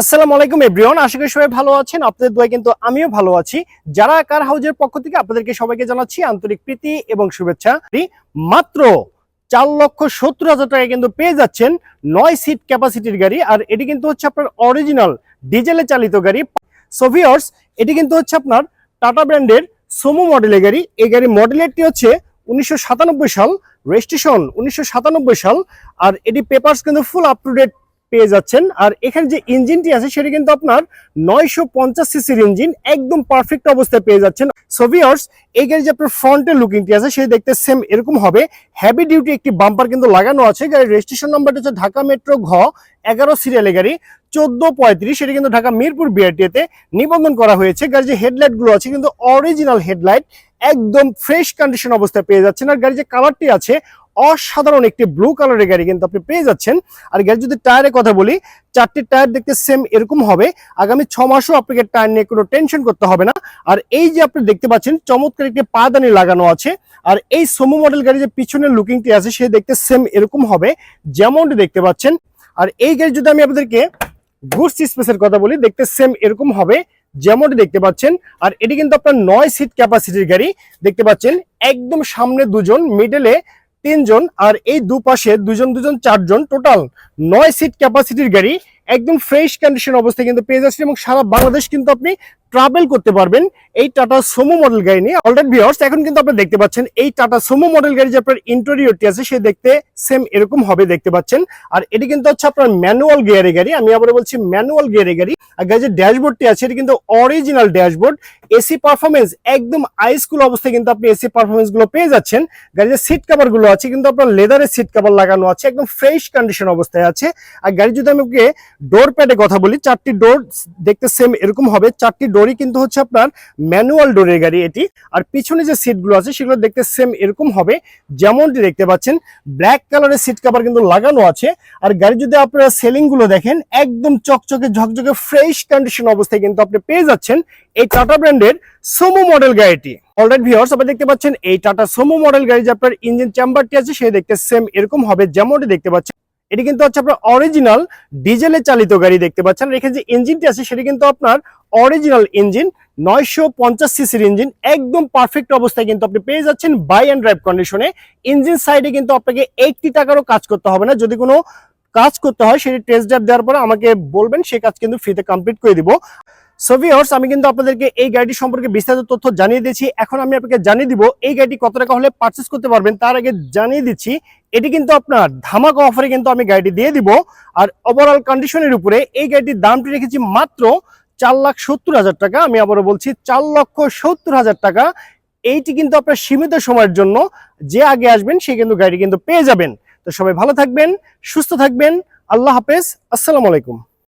আসসালামু আলাইকুম, এভরিওয়ান। আশা করি সবাই ভালো আছেন। আপনাদের দোয়া কিন্তু আমিও ভালো আছি। যারা কার হাউজের পক্ষ থেকে আপনাদেরকে সবাইকে জানাচ্ছি আন্তরিক প্রীতি এবং শুভেচ্ছা। মাত্র চার লক্ষ সত্তর হাজার টাকা কিন্তু পেয়ে যাচ্ছেন নয় সিট ক্যাপাসিটির গাড়ি, আর এটি কিন্তু হচ্ছে আপনার অরিজিনাল ডিজেলে চালিত গাড়ি। সোভিয়র্স এটি কিন্তু হচ্ছে আপনার টাটা ব্র্যান্ডের সোমো মডেলের গাড়ি। এই গাড়ি মডেলেরটি হচ্ছে উনিশশো সাতানব্বই সাল রেজিস্ট্রেশন উনিশশো সাতানব্বই সাল, আর এটি পেপারস কিন্তু ফুল আপ টু ডেট পেয়ে যাচ্ছেন। আর এখানে যে ইঞ্জিনটি আছে, সেটা কিন্তু আপনার নয়শো পঞ্চাশ সিসির ইঞ্জিন একদম পারফেক্ট অবস্থায় পেয়ে যাচ্ছেন। সোভিয়ার্স এই গাড়ি যে আপনার ফ্রন্টের লুকিংটি আছে, সেটা দেখতে সেম এরকম হবে। হ্যাভি ডিউটি একটি বাম্পার কিন্তু লাগানো আছে। গাড়ির রেজিস্ট্রেশন নাম্বারটা হচ্ছে ঢাকা মেট্রো ঘ এগারো সিরিয়ালের গাড়ি। চোদ্দ পঁয়ত্রিশ সেটা কিন্তু ঢাকা মিরপুর বিআরটিতে নিবন্ধন করা হয়েছে। গাড়ির যে হেডলাইটগুলো আছে, কিন্তু অরিজিনাল হেডলাইট একদম ফ্রেশ কন্ডিশন অবস্থায় পেয়ে যাচ্ছেন। আর গাড়ির যে কালারটি আছে অসাধারণ একটি ব্লু কালারের গাড়ি কিন্তু আপনি পেয়ে যাচ্ছেন। আর গাড়ি যদি টায়ারের কথা বলি, চারটি টায়ার দেখতে সেম এরকম হবে। আগামী ছ মাসও আপনাকে টায়ার নিয়ে কোনো টেনশন করতে হবে না। আর এই যে আপনি দেখতে পাচ্ছেন, চমৎকার একটি পাদানি লাগানো আছে। আর এই সোমো মডেল গাড়ি যে পিছনের লুকিংটি আছে, সে দেখতে সেম এরকম হবে, যেমনটি দেখতে পাচ্ছেন। আর এই গাড়ি যদি আমি আপনাদেরকে গুডস স্পেসের কথা বলি, দেখতে সেম এরকম হবে, যেমনটি দেখতে পাচ্ছেন। আর এটি কিন্তু আপনার নয় সিট ক্যাপাসিটির গাড়ি। দেখতে পাচ্ছেন, একদম সামনে দুজন মিডলে তিনজন আর এই দুপাশে দুজন দুজন চারজন টোটাল নয় সিট ক্যাপাসিটির গাড়ি একদম ফ্রেশ কন্ডিশন অবস্থায় কিন্তু পেয়ে যাচ্ছেন এবং সারা বাংলাদেশ কিন্তু আপনি ট্রাভেল করতে পারবেন। এই টাটা সোমো মডেল গাড়ি নিয়ে। অলরেডি ভিওর্স এখন কিন্তু আপনি দেখতে পাচ্ছেন, এই টাটা সোমো মডেল গাড়ি যে আপনার ইন্টেরিয়রটি আছে, সে দেখতে সেম এরকম হবে দেখতে পাচ্ছেন। আর এটি কিন্তু হচ্ছে আপনার ম্যানুয়াল গিয়ারের গাড়ি। আমি আবার বলছি ম্যানুয়াল গিয়ারের গাড়ি। আর গাড়ির যে ড্যাশবোর্ডটি আছে, এটি কিন্তু অরিজিনাল ড্যাশবোর্ড এসি পারফরমেন্স একদম আইসকুল অবস্থায় কিন্তু আপনি এসি পারফরমেন্সগুলো পেয়ে যাচ্ছেন। গাড়ির যে সিট কাভারগুলো আছে, কিন্তু আপনার লেদারের সিট কাভার লাগানো আছে, একদম ফ্রেশ কন্ডিশন অবস্থায় আছে। আর গাড়ি যদি আমি ওকে ডোর প্যাডে কথা বলি, চারটি ডোর দেখতে সেম এরকম হবে। চারটি ডোরই কিন্তু হচ্ছে আপনার ম্যানুয়াল ডোরের গাড়ি এটি। আর পিছনে যে সিটগুলো আছে, সেগুলো দেখতে সেম এরকম হবে। যেমনটি দেখতে পাচ্ছেন ব্ল্যাক কালারের সিট কাভার কিন্তু লাগানো আছে। আর গাড়ি যদি আপনারা সেলিংগুলো দেখেন, একদম চকচকে, ঝকঝকে ফ্রেশ কন্ডিশন অবস্থায় কিন্তু আপনি পেয়ে যাচ্ছেন এই টাটা ব্র্যান্ডের সোমো মডেল গাড়িটি। অলরেডি ভিউয়ার্স আপনি দেখতে পাচ্ছেন এই টাটা সোমো মডেল গাড়ি যে আপনার ইঞ্জিন চেম্বারটি আছে, সে দেখতে সেম এরকম হবে। যেমনটি দেখতে পাচ্ছেন এটি কিন্তু হচ্ছে আপনার অরিজিনাল ডিজেলে চালিত গাড়ি দেখতে পাচ্ছেন। এখানে যে ইঞ্জিনটি আছে, সেটি কিন্তু আপনার অরিজিনাল ইঞ্জিন নয়শো পঞ্চাশ সিসির ইঞ্জিন একদম পারফেক্ট অবস্থায় কিন্তু আপনি পেয়ে যাচ্ছেন বাই অ্যান্ড ড্রাইভ কন্ডিশনে ইঞ্জিন সাইডে কিন্তু আপনাকে এইটটি টাকারও কাজ করতে হবে না। যদি কোনো কাজ করতে হয়, সেটি টেস্ট ড্রাইভ দেওয়ার পরে আমাকে বলবেন সেই কাজ কিন্তু ফ্রিতে কমপ্লিট করে দিব। সোভিয়র্স আমি কিন্তু আপনাদেরকে এই গাড়িটি সম্পর্কে বিস্তারিত তথ্য জানিয়ে দিয়েছি। এখন আমি আপনাকে জানিয়ে দিব, এই গাড়িটি কত টাকা হলে পারচেস করতে পারবেন, তার আগে জানিয়ে দিচ্ছি এটি কিন্তু আপনার ধামাকা অফারে কিন্তু আমি গাড়িটি দিয়ে দিব। আর ওভারঅল কন্ডিশনের উপরে এই গাড়িটির দামটি রেখেছি মাত্র চার লাখ সত্তর হাজার টাকা। আমি আবারও বলছি, চার লক্ষ সত্তর হাজার টাকা। এইটি কিন্তু আপনার সীমিত সময়ের জন্য যে আগে আসবেন সে কিন্তু গাড়ি কিন্তু পেয়ে যাবেন। তো সবাই ভালো থাকবেন, সুস্থ থাকবেন। আল্লাহ হাফেজ। আসসালামু আলাইকুম।